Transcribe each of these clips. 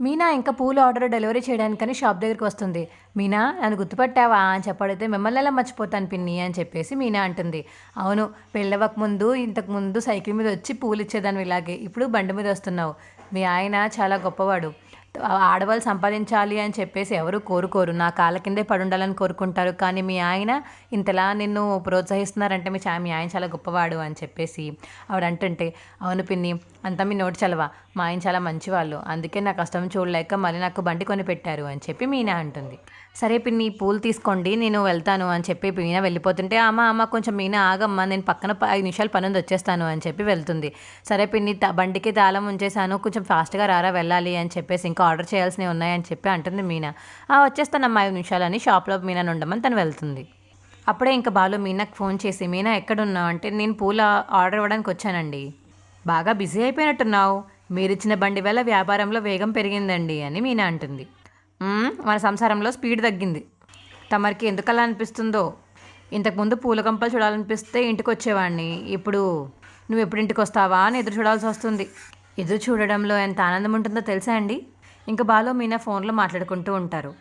మీనా ఇంకా పూలు order delivery చేయడానికని shop దగ్గరికి వస్తుంది. మీనా నన్ను గుర్తుపట్టావా అని చెప్పడితే మిమ్మల్ని ఎలా మర్చిపోతాను పిన్ని అని చెప్పేసి మీనా అంటుంది. అవును పెళ్ళవక ముందు ఇంతకు ముందు సైకిల్ మీద వచ్చి పూలు ఇచ్చేదాన్ని ఇలాగే. ఇప్పుడు బండి మీద వస్తున్నావు. మీ ఆయన చాలా గొప్పవాడు. ఆడవాళ్ళు సంపాదించాలి అని చెప్పేసి ఎవరు కోరుకోరు. నా కాళ్ళ కిందే పడుండాలని కోరుకుంటారు. కానీ మీ ఆయన ఇంతలా నిన్ను ప్రోత్సహిస్తున్నారంటే మీ మీ ఆయన చాలా గొప్పవాడు అని చెప్పేసి ఆవిడ అంటుంటే అవును పిన్ని అంతా మీ నోటి చలవా. మా ఆయన చాలా మంచివాళ్ళు. అందుకే నా కష్టం చూడలేక మళ్ళీ నాకు బండి కొని పెట్టారు అని చెప్పి మీనా అంటుంది. సరే పిన్ని పూలు తీసుకోండి నేను వెళ్తాను అని చెప్పి మీనా వెళ్ళిపోతుంటే అమ్మ అమ్మ కొంచెం మీనా ఆగమ్మ నేను పక్కన ప- ఐదు నిమిషాలు పని వచ్చేస్తాను అని చెప్పి వెళ్తుంది. సరే పిన్ని బండికి తాళం ఉంచేసాను కొంచెం ఫాస్ట్గా రారా వెళ్ళాలి అని చెప్పేసి ఇంకా ఆర్డర్ చేయాల్సినవి ఉన్నాయని చెప్పి అంటుంది మీనా. వచ్చేస్తానమ్మా ఐదు నిమిషాలు అని షాప్లో మీనా ఉండమని తను వెళ్తుంది. అప్పుడే ఇంకా బాలు మీనాకు ఫోన్ చేసి మీనా ఎక్కడున్నావు? అంటే నేను పూల ఆర్డర్ ఇవ్వడానికి వచ్చానండి. బాగా బిజీ అయిపోయినట్టున్నావు. మీరిచ్చిన బండి వల్ల వ్యాపారంలో వేగం పెరిగిందండి అని మీనా అంటుంది. మన సంసారంలో స్పీడ్ తగ్గింది. తమరికి ఎందుకలా అనిపిస్తుందో? ఇంతకుముందు పూల కంపలు చూడాలనిపిస్తే ఇంటికి వచ్చేవాడిని ఇప్పుడు నువ్వు ఎప్పుడు ఇంటికి వస్తావా అని ఎదురు చూడాల్సి వస్తుంది. ఎదురు చూడడంలో ఎంత ఆనందం ఉంటుందో తెలుసా అండి? ఇంకా బాలో మీనా ఫోన్లో మాట్లాడుకుంటూ ఉంటారు.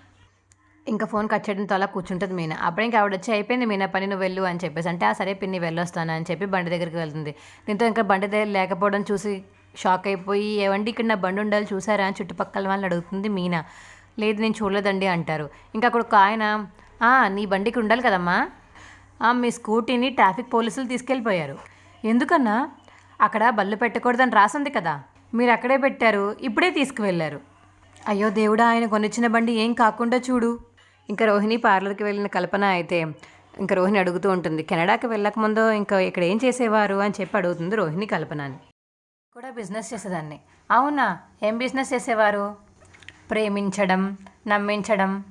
ఇంకా ఫోన్ కట్ చేయడంతో అలా కూర్చుంటుంది మీనా. అప్పుడే ఇంకా ఆవిడ వచ్చి అయిపోయింది మీనా పని నువ్వు వెళ్ళు అని చెప్పేసి. అంటే ఆ సరే పిన్ని వెళ్ళొస్తాను అని చెప్పి బండి దగ్గరికి వెళ్తుంది. దీంతో ఇంకా బండి దగ్గర లేకపోవడం చూసి షాక్ అయిపోయి ఏవండి ఇక్కడ నా బండి ఉండాలి చూసారా? అని చుట్టుపక్కల వాళ్ళని అడుగుతుంది మీనా. లేదు నేను చూడలేదండి అంటారు. ఇంకా అక్కడ ఒక ఆయన నీ బండికి ఉండాలి కదమ్మా. మీ స్కూటీని ట్రాఫిక్ పోలీసులు తీసుకెళ్ళిపోయారు. ఎందుకన్నా? అక్కడ బళ్ళు పెట్టకూడదని రాసింది కదా. మీరు అక్కడే పెట్టారు ఇప్పుడే తీసుకువెళ్ళారు. అయ్యో దేవుడా ఆయన కొనిచ్చిన బండి ఏం కాకుండా చూడు. ఇంకా రోహిణి పార్లర్కి వెళ్ళిన కల్పన అయితే ఇంకా రోహిణి అడుగుతూ ఉంటుంది కెనడాకి వెళ్ళకముందో ఇంకా ఇక్కడ ఏం చేసేవారు? అని చెప్పి అడుగుతుంది రోహిణి కల్పనని. కూడా బిజినెస్ చేసేదాన్ని. అవునా? ఏం బిజినెస్ చేసేవారు? ప్రేమించడం నమ్మించడం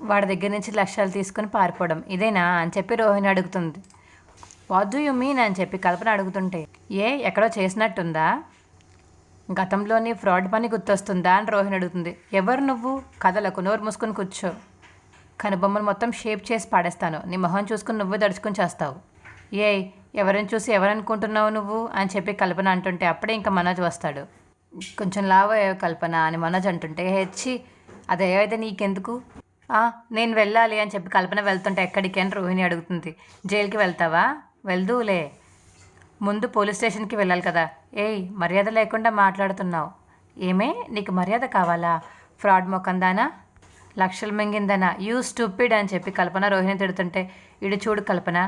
వాడి దగ్గర నుంచి లక్ష్యాలు తీసుకొని పారిపోవడం. ఇదేనా అని చెప్పి రోహిణి అడుగుతుంది. వాట్ డూ యూ మీన్ అని చెప్పి కల్పన అడుగుతుంటే ఏ ఎక్కడో చేసినట్టుందా? గతంలోని ఫ్రాడ్ పని గుర్తొస్తుందా అని రోహిణి అడుగుతుంది. ఎవరు నువ్వు? కథలకు నోరు మూసుకొని కూర్చో. కనుబొమ్మలు మొత్తం షేప్ చేసి పాడేస్తాను. నీ మొహం చూసుకుని నువ్వే దడుచుకుని చేస్తావు. ఏయ్ ఎవరిని చూసి ఎవరనుకుంటున్నావు నువ్వు? అని చెప్పి కల్పన అంటుంటే అప్పుడే ఇంకా మనోజ్ వస్తాడు. కొంచెం లావు అయ్యావు కల్పన అని మనోజ్ అంటుంటే హెచ్చి అదే అయితే నీకెందుకు? నేను వెళ్ళాలి అని చెప్పి కల్పన వెళ్తుంటే ఎక్కడికి అని రోహిణి అడుగుతుంది. జైలుకి వెళ్తావా? వెళ్దూలే. ముందు పోలీస్ స్టేషన్కి వెళ్ళాలి కదా. ఏయ్ మర్యాద లేకుండా మాట్లాడుతున్నావు. ఏమే నీకు మర్యాద కావాలా? ఫ్రాడ్ మొక్కందానా లక్షలు మింగిందనా? యూ స్టూపిడ్ అని చెప్పి కల్పన రోహిణి తిడుతుంటే ఇడు చూడు కల్పన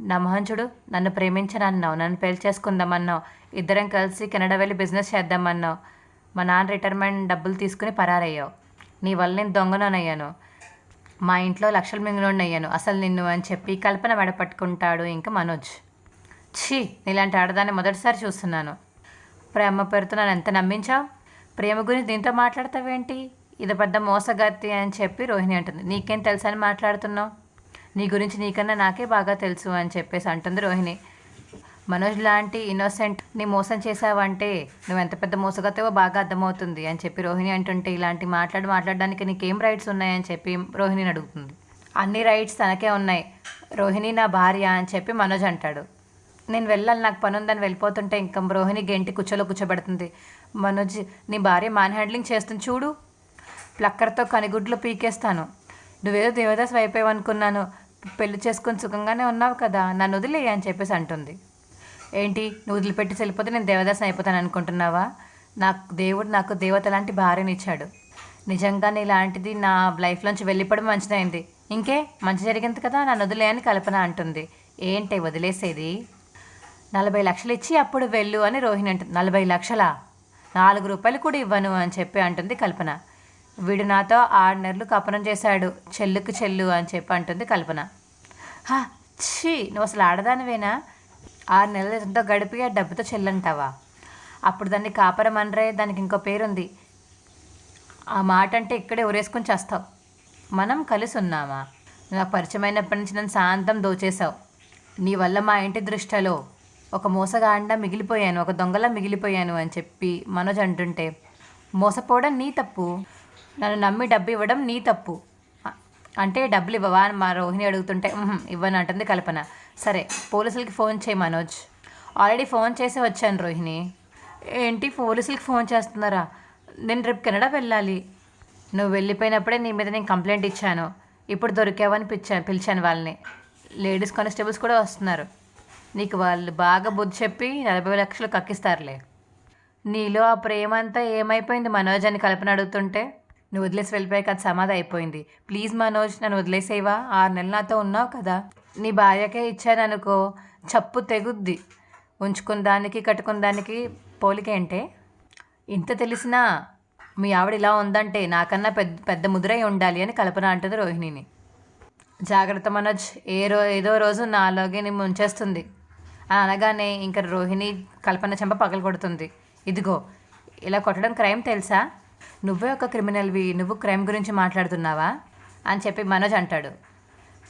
నా మొహం చూడు నన్ను ప్రేమించనన్నావు నన్ను పెళ్ళి చేసుకుందామన్నావు ఇద్దరం కలిసి కెనడా వెళ్ళి బిజినెస్ చేద్దామన్నావు మా నాన్న రిటైర్మెంట్ డబ్బులు తీసుకుని పరారయ్యావు. నీ వల్ల నేను దొంగనోనయ్యాను మా ఇంట్లో లక్షల మింగినోడిని అయ్యాను అసలు నిన్ను అని చెప్పి కల్పన మెడపట్టుకుంటాడు ఇంకా మనోజ్. ఛీ నీలాంటి ఆడదాన్ని మొదటిసారి చూస్తున్నాను. ప్రేమ పేరుతో నన్ను ఎంత నమ్మించావు? ప్రేమ గురించి దీంతో మాట్లాడతావేంటి? ఇది పెద్ద మోసగత్తి అని చెప్పి రోహిణి అంటుంది. నీకేం తెలుసని అని మాట్లాడుతున్నావు? నీ గురించి నీకన్నా నాకే బాగా తెలుసు అని చెప్పేసి అంటుంది రోహిణి. మనోజ్ లాంటి ఇన్నోసెంట్ నీ మోసం చేసావంటే నువ్వు ఎంత పెద్ద మోసగత్తవో బాగా అర్థమవుతుంది అని చెప్పి రోహిణి అంటుంటే ఇలాంటి మాట్లాడి మాట్లాడడానికి నీకేం రైట్స్ ఉన్నాయని చెప్పి రోహిణిని అడుగుతుంది. అన్ని రైట్స్ తనకే ఉన్నాయి. రోహిణి నా భార్య అని చెప్పి మనోజ్ అంటాడు. నేను వెళ్ళాలి నాకు పని ఉందని వెళ్ళిపోతుంటే ఇంకా రోహిణి గెంటి కూర్చోలో కూర్చోబెడుతుంది. మనోజ్ నీ భార్య మాన్ హ్యాండ్లింగ్ చేస్తుంది చూడు. ప్లక్కర్తో కనిగుడ్లు పీకేస్తాను. నువ్వేదో దేవదాస్ అయిపోయావు అనుకున్నాను పెళ్ళి చేసుకొని సుఖంగానే ఉన్నావు కదా నన్ను వదిలే అని చెప్పేసి అంటుంది. ఏంటి నువ్వు వదిలిపెట్టి వెళ్ళిపోతే నేను దేవదాసం అయిపోతాను అనుకుంటున్నావా? నాకు దేవుడు నాకు దేవత లాంటి భార్యని ఇచ్చాడు. నిజంగానే ఇలాంటిది నా లైఫ్లోంచి వెళ్ళిపోవడం మంచిదైంది. ఇంకే మంచి జరిగింది కదా నన్ను వదిలే అని కల్పన అంటుంది. ఏంటి వదిలేసేది? నలభై లక్షలు ఇచ్చి అప్పుడు వెళ్ళు అని రోహిణి అంటుంది. నలభై లక్షలా? నాలుగు రూపాయలు కూడా ఇవ్వను అని చెప్పి అంటుంది కల్పన. వీడు నాతో ఆరు నెలలు కపనం చేశాడు. చెల్లుకు చెల్లు అని చెప్పి అంటుంది కల్పన. హా ఛీ నువ్వు అసలు ఆడదానివేనా? ఆరు నెలలు ఎంతో గడిపి ఆ డబ్బుతో చెల్లంటావా? అప్పుడు దాన్ని కాపరం అనరే దానికి ఇంకో పేరుంది. ఆ మాట అంటే ఇక్కడే ఉరేసుకొని చేస్తావు. మనం కలిసి ఉన్నామా? నాకు పరిచయమైనప్పటి నుంచి నన్ను శాంతం దోచేశావు. నీ వల్ల మా ఇంటి దృష్టిలో ఒక మోసగాండ మిగిలిపోయాను ఒక దొంగలా మిగిలిపోయాను అని చెప్పి మనోజ్ అంటుంటే మోసపోవడం నీ తప్పు. నన్ను నమ్మి డబ్బు ఇవ్వడం నీ తప్పు. అంటే డబ్బులు ఇవ్వవా అని మా రోహిణి అడుగుతుంటే ఇవ్వను అంటుంది కల్పన. సరే పోలీసులకి ఫోన్ చేయి మనోజ్. ఆల్రెడీ ఫోన్ చేసి వచ్చాను రోహిణి. ఏంటి పోలీసులకి ఫోన్ చేస్తున్నారా? నేను రేపు కెనడా వెళ్ళాలి. నువ్వు వెళ్ళిపోయినప్పుడే నీ మీద నేను కంప్లైంట్ ఇచ్చాను. ఇప్పుడు దొరికావని పిలిచాను పిలిచాను వాళ్ళని. లేడీస్ కానిస్టేబుల్స్ కూడా వస్తున్నారు. నీకు వాళ్ళు బాగా బుద్ధి చెప్పి నలభై లక్షలు కక్కిస్తారులే. నీలో ఆ ప్రేమ అంతా ఏమైపోయింది మనోజ్ అని కల్పన అడుగుతుంటే? నువ్వు వదిలేసి వెళ్ళిపోయాక అది సమాధి అయిపోయింది. ప్లీజ్ మనోజ్ నన్ను వదిలేసేవా? ఆరు నెలలు నాతో ఉన్నావు కదా. నీ భార్యకే ఇచ్చాననుకో చప్పు తెగుద్ది. ఉంచుకున్న దానికి కట్టుకున్న దానికి పోలిక ఏంటే? ఇంత తెలిసినా మీ ఆవిడ ఇలా ఉందంటే నాకన్నా పెద్ద పెద్ద ముద్రై ఉండాలి అని కల్పన అంటుంది రోహిణిని. జాగ్రత్త మనోజ్ ఏ రో ఏదో రోజు నాలోగే నేను ముంచేస్తుంది. అని అనగానే ఇంకా రోహిణి కల్పన చెంప పగలు కొడుతుంది ఇదిగో ఇలా కొట్టడం క్రైమ్ తెలుసా? నువ్వే ఒక క్రిమినల్వి నువ్వు క్రైమ్ గురించి మాట్లాడుతున్నావా? అని చెప్పి మనోజ్ అంటాడు.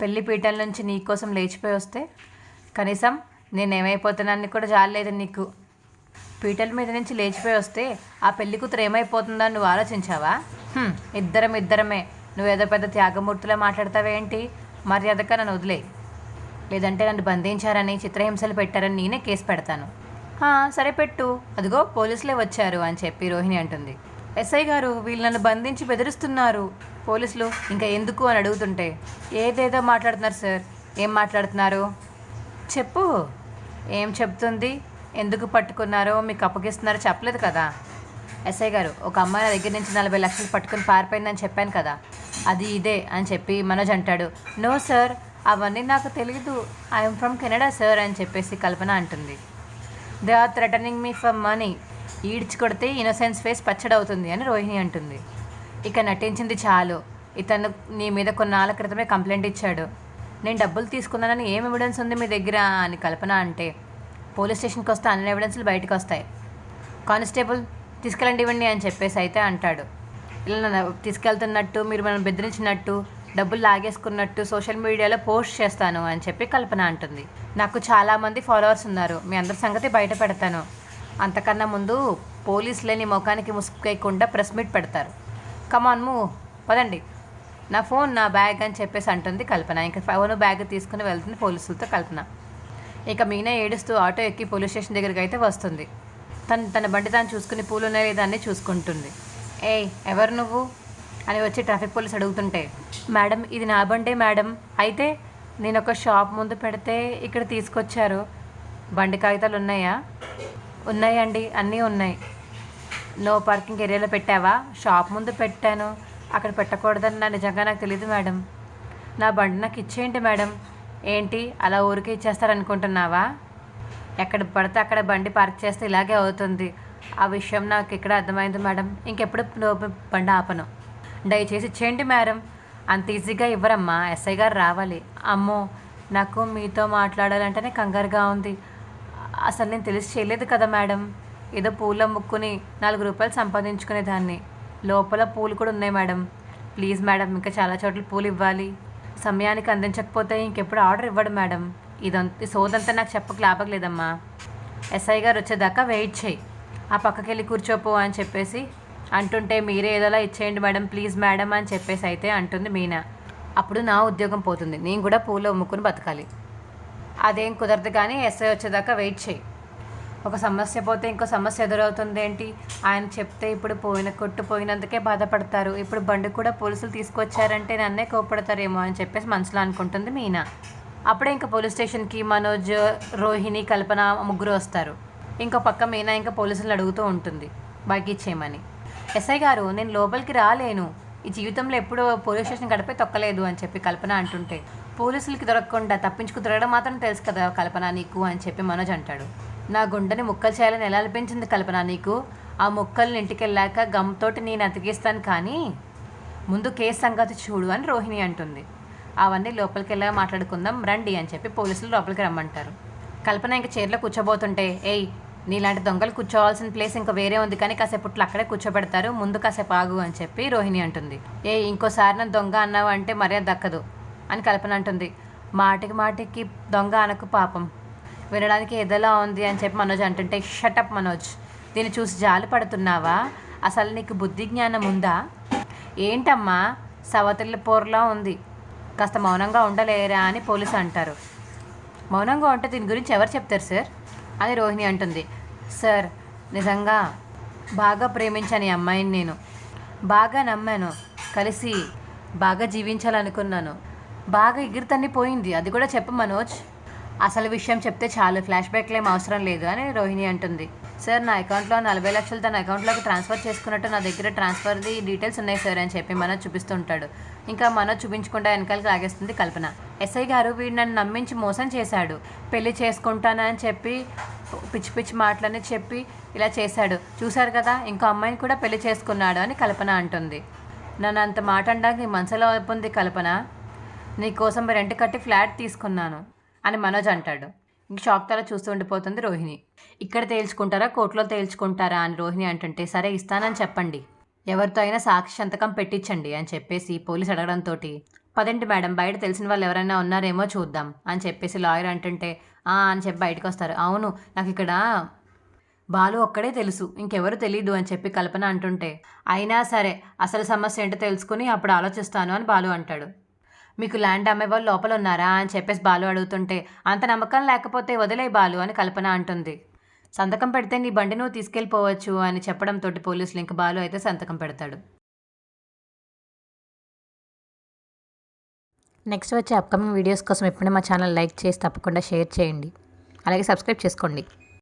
పెళ్ళి పీటల నుంచి నీ కోసం లేచిపోయి వస్తే కనీసం నేనేమైపోతున్నానని కూడా జాలేదు నీకు. పీటల మీద నుంచి లేచిపోయి వస్తే ఆ పెళ్ళి కూతురు ఏమైపోతుందని నువ్వు ఆలోచించావా? ఇద్దరం ఇద్దరమే. నువ్వేదో పెద్ద త్యాగమూర్తిలో మాట్లాడతావేంటి మర్యాదగా నన్ను వదిలే లేదంటే నన్ను బంధించారని చిత్రహింసలు పెట్టారని నేనే కేసు పెడతాను. సరే పెట్టు. అదిగో పోలీసులే వచ్చారు అని చెప్పి రోహిణి అంటుంది. ఎస్ఐ గారు వీళ్ళు నన్ను బంధించి బెదిరిస్తున్నారు. పోలీసులు ఇంకా ఎందుకు అని అడుగుతుంటే ఏదేదో మాట్లాడుతున్నారు సార్. ఏం మాట్లాడుతున్నారు? చెప్పు. ఏం చెప్తుంది? ఎందుకు పట్టుకున్నారో మీకు అప్పగిస్తున్నారో చెప్పలేదు కదా. ఎస్ఐ గారు ఒక అమ్మాయి నా దగ్గర నుంచి నలభై లక్షలు పట్టుకుని పారిపోయిందని చెప్పాను కదా. అది ఇదే అని చెప్పి మనోజ్ అంటాడు. నో సార్ అవన్నీ నాకు తెలియదు ఐఎమ్ ఫ్రమ్ కెనడా సార్ అని చెప్పేసి కల్పన అంటుంది. They are threatening me for money. ఈడ్చి కొడితే ఇన్నోసెన్స్ ఫేస్ పచ్చడవుతుంది అని రోహిణి అంటుంది. ఇక నటించింది చాలు. ఇతను నీ మీద కొన్నాళ్ళ క్రితమే కంప్లైంట్ ఇచ్చాడు. నేను డబ్బులు తీసుకున్నానని ఏం ఎవిడెన్స్ ఉంది మీ దగ్గర అని కల్పన అంటే పోలీస్ స్టేషన్కి వస్తే అన్ని ఎవిడెన్స్లు బయటకు వస్తాయి కానిస్టేబుల్ తీసుకెళ్ళండి ఇవ్వండి అని చెప్పేసి అయితే అంటాడు. ఇలా తీసుకెళ్తున్నట్టు మీరు మనం బెదిరించినట్టు డబ్బులు లాగేసుకున్నట్టు సోషల్ మీడియాలో పోస్ట్ చేస్తాను అని చెప్పి కల్పన అంటుంది. నాకు చాలామంది ఫాలోవర్స్ ఉన్నారు. మీ అందరి సంగతి బయట పెడతాను. అంతకన్నా ముందు పోలీస్ లేని ముఖానికి ముసుకేయకుండా ప్రెస్ మీట్ పెడతారు. కమాన్ మూ పదండి. నా ఫోన్ నా బ్యాగ్ అని చెప్పేసి అంటుంది కల్పన. ఇంకా ఫోన్ బ్యాగ్ తీసుకుని వెళ్తుంది పోలీసులతో కల్పన. ఇక మీనా ఏడుస్తూ ఆటో ఎక్కి పోలీస్ స్టేషన్ దగ్గరికి అయితే వస్తుంది. తను తన బండి తాను చూసుకుని పూలు ఉన్నాయి దాన్ని చూసుకుంటుంది. ఏయ్ ఎవరు నువ్వు? అని వచ్చి ట్రాఫిక్ పోలీస్ అడుగుతుంటే మేడం ఇది నా బండే మేడం. అయితే నేను ఒక షాప్ ముందు పెడితే ఇక్కడ తీసుకొచ్చారు. బండి కాగితాలు ఉన్నాయా? ఉన్నాయండి అన్నీ ఉన్నాయి. నో పార్కింగ్ ఏరియాలో పెట్టావా? షాప్ ముందు పెట్టాను. అక్కడ పెట్టకూడదని నా నిజంగా నాకు తెలియదు మేడం. నా బండి నాకు ఇచ్చేయండి మేడం. ఏంటి? అలా ఊరికే ఇచ్చేస్తారనుకుంటున్నావా? ఎక్కడ పడితే అక్కడ బండి పార్క్ చేస్తే ఇలాగే అవుతుంది. ఆ విషయం నాకు ఇక్కడ అర్థమైంది మేడం. ఇంకెప్పుడు బండి ఆపను. దయచేసి ఇచ్చేయండి మేడం. అంత ఈజీగా ఇవ్వరమ్మా. ఎస్ఐ గారు రావాలి. అమ్మో నాకు మీతో మాట్లాడాలంటేనే కంగారుగా ఉంది. అసలు నేను తెలిసి చేయలేదు కదా మేడం. ఏదో పూలు అమ్ముక్కుని నాలుగు రూపాయలు సంపాదించుకునేదాన్ని లోపల పూలు కూడా ఉన్నాయి మేడం. ప్లీజ్ మేడం ఇంకా చాలా చోట్ల పూలు ఇవ్వాలి. సమయానికి అందించకపోతే ఇంకెప్పుడు ఆర్డర్ ఇవ్వడు మేడం. ఇదంతా సోదంతా నాకు చెప్పక లాభం లేదమ్మా ఎస్ఐ గారు వచ్చేదాకా వెయిట్ చేయి. ఆ పక్కకి వెళ్ళి కూర్చోపో అని చెప్పేసి అంటుంటే మీరే ఏదోలా ఇచ్చేయండి మేడం ప్లీజ్ మేడం అని చెప్పేసి అయితే అంటుంది మీనా. అప్పుడు నా ఉద్యోగం పోతుంది. నేను కూడా పూలు అమ్ముకుని బతకాలి. అదేం కుదరదు కానీ ఎస్ఐ వచ్చేదాకా వెయిట్ చేయి. ఒక సమస్య పోతే ఇంకో సమస్య ఎదురవుతుంది ఏంటి? ఆయన చెప్తే ఇప్పుడు పోయిన కొట్టు పోయినందుకే బాధపడతారు. ఇప్పుడు బండి కూడా పోలీసులు తీసుకొచ్చారంటే నన్నే కోపడతారేమో అని చెప్పేసి మనసులో అనుకుంటుంది మీనా. అప్పుడే ఇంకా పోలీస్ స్టేషన్కి మనోజ్ రోహిణి కల్పన ముగ్గురు వస్తారు. ఇంకో పక్క మీనా ఇంకా పోలీసులు అడుగుతూ ఉంటుంది. బైక్ ఇచ్చేయమని. ఎస్ఐ గారు నేను లోపలికి రాలేను. ఈ జీవితంలో ఎప్పుడూ పోలీస్ స్టేషన్ గడిపే తొక్కలేదు అని చెప్పి కల్పన అంటుంటే పోలీసులకి దొరకకుండా తప్పించుకు తిరగడం మాత్రం తెలుసు కదా కల్పన నీకు అని చెప్పి మనోజ్ అంటాడు. నా గుండెని ముక్కలు చేయాలని ఎలా అనిపించింది కల్పన నీకు? ఆ ముక్కల్ని ఇంటికి వెళ్ళాక గమ్తోటి నేను అతికిస్తాను కానీ ముందు కేసు సంగతి చూడు అని రోహిణి అంటుంది. అవన్నీ లోపలికి వెళ్ళా మాట్లాడుకుందాం రండి అని చెప్పి పోలీసులు లోపలికి రమ్మంటారు. కల్పన ఇంకా చీరలో కూర్చోబోతుంటే ఏయ్ నీలాంటి దొంగలు కూర్చోవాల్సిన ప్లేస్ ఇంకా వేరే ఉంది కానీ కాసేపట్లో అక్కడే కూర్చోబెడతారు ముందు కాసేపు ఆగు అని చెప్పి రోహిణి అంటుంది. ఏ ఇంకోసారి నా దొంగ అన్నావు అంటే మర్యాద దక్కదు. అని కల్పన అంటుంది. మాటికి మాటికి దొంగ అనకు పాపం. వినడానికి ఏదోలా ఉంది అని చెప్పి మనోజ్ అంటుంటే షటప్ మనోజ్. దీన్ని చూసి జాలి పడుతున్నావా? అసలు నీకు బుద్ధి జ్ఞానం ఉందా? ఏంటమ్మా? సవతిల్లి పోర్లా ఉంది. కాస్త మౌనంగా ఉండలేరా? అని పోలీసు అంటారు. మౌనంగా ఉంటే దీని గురించి ఎవరు చెప్తారు సార్? అని రోహిణి అంటుంది. సార్ నిజంగా బాగా ప్రేమించాను ఈ అమ్మాయిని నేను. బాగా నమ్మాను. కలిసి బాగా జీవించాలనుకున్నాను. బాగా ఎగిరితన్ని పోయింది. అది కూడా చెప్పు మనోజ్. అసలు విషయం చెప్తే చాలు ఫ్లాష్ బ్యాక్లు ఏం అవసరం లేదు అని రోహిణి అంటుంది. సార్ నా అకౌంట్లో నలభై లక్షలు తన అకౌంట్లోకి ట్రాన్స్ఫర్ చేసుకున్నట్టు నా దగ్గర ట్రాన్స్ఫర్ది డీటెయిల్స్ ఉన్నాయి సార్ అని చెప్పి మనోజ్ చూపిస్తుంటాడు. ఇంకా మనోజ్ చూపించకుండా వెనకాలకి లాగేస్తుంది కల్పన. ఎస్ఐ గారు వీడు నన్ను నమ్మించి మోసం చేశాడు. పెళ్ళి చేసుకుంటానని చెప్పి పిచ్చి పిచ్చి మాటలని చెప్పి ఇలా చేశాడు. చూశారు కదా ఇంకో అమ్మాయిని కూడా పెళ్ళి చేసుకున్నాడు అని కల్పన అంటుంది. నన్ను అంత మాట అనడానికి మనసులో ఉంది కల్పన. నీ కోసం రెంట్ కట్టి ఫ్లాట్ తీసుకున్నాను అని మనోజ్ అంటాడు. ఇంక షాక్ తల చూస్తూ ఉండిపోతుంది రోహిణి. ఇక్కడ తేల్చుకుంటారా కోర్టులో తేల్చుకుంటారా అని రోహిణి అంటుంటే సరే ఇస్తానని చెప్పండి. ఎవరితో అయినా సాక్షి సంతకం పెట్టించండి అని చెప్పేసి పోలీస్ అడగడంతో పదండి మేడం బయట తెలిసిన వాళ్ళు ఎవరైనా ఉన్నారేమో చూద్దాం అని చెప్పేసి లాయర్ అంటుంటే "ఆ" అని చెప్పి బయటకు వస్తారు. అవును నాకు ఇక్కడ బాలు ఒక్కడే తెలుసు ఇంకెవరు తెలీదు అని చెప్పి కల్పన అంటుంటే అయినా సరే అసలు సమస్య ఏంటో తెలుసుకుని అప్పుడు ఆలోచిస్తాను అని బాలు అంటాడు. మీకు ల్యాండ్ అమ్మే వాళ్ళు లోపల ఉన్నారా అని చెప్పేసి బాలు అడుగుతుంటే అంత నమ్మకం లేకపోతే వదిలే బాలు అని కల్పన అంటుంది. సంతకం పెడితే నీ బండి నువ్వు తీసుకెళ్ళిపోవచ్చు అని చెప్పడంతో పోలీసులు ఇంక బాలు అయితే సంతకం పెడతాడు. నెక్స్ట్ వచ్చే అప్కమింగ్ వీడియోస్ కోసం ఎప్పుడైనా మా ఛానల్ లైక్ చేసి తప్పకుండా షేర్ చేయండి. అలాగే సబ్స్క్రైబ్ చేసుకోండి.